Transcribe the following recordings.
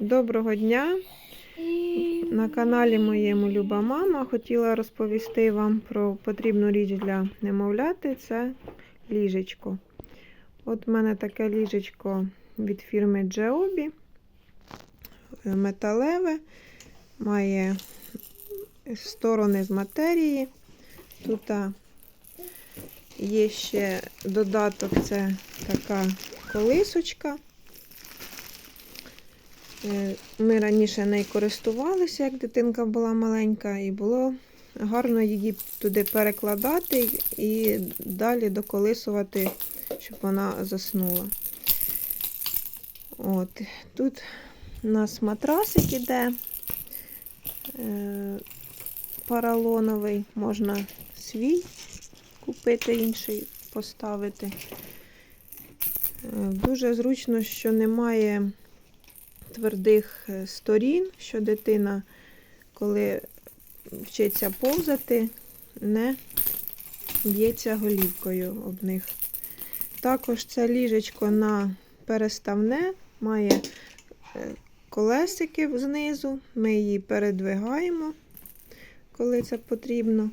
Доброго дня! На каналі моєму Люба Мама хотіла розповісти вам про потрібну річ для немовляти це ліжечко. От в мене таке ліжечко від фірми Джеобі. Металеве, має сторони з матерії. Тут є ще додаток, це така колисочка. Е, Ми раніше нею користувалися, як дитинка була маленька, і було гарно її туди перекладати і далі доколисувати, щоб вона заснула. От. Тут у нас матрасик іде е, паралоновий, можна свій купити, інший поставити. Е, Дуже зручно, що немає твердих е, сторін, що дитина, коли вчиться повзати, не б'ється голівкою об них. Також це ліжечко на переставне, має е, колесики знизу, ми її передвигаємо, коли це потрібно.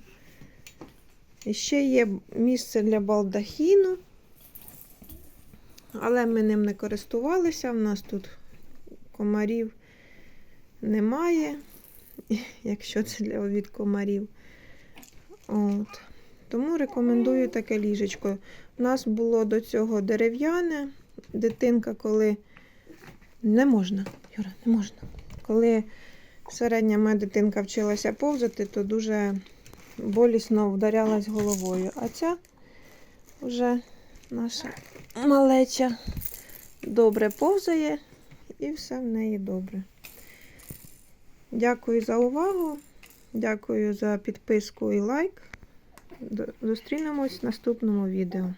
І ще є місце для балдахіну, але ми ним не користувалися. У нас тут комарів немає, якщо це для від комарів. От. Тому рекомендую таке ліжечко. У нас було до цього дерев'яне. Дитинка, коли не можна, Юра, не можна. Коли середня моя дитинка вчилася повзати, то дуже болісно вдарялась головою. А ця вже наша малеча добре повзає і все в неї добре. Дякую за увагу. Дякую за підписку і лайк. Зустрінемось в наступному відео.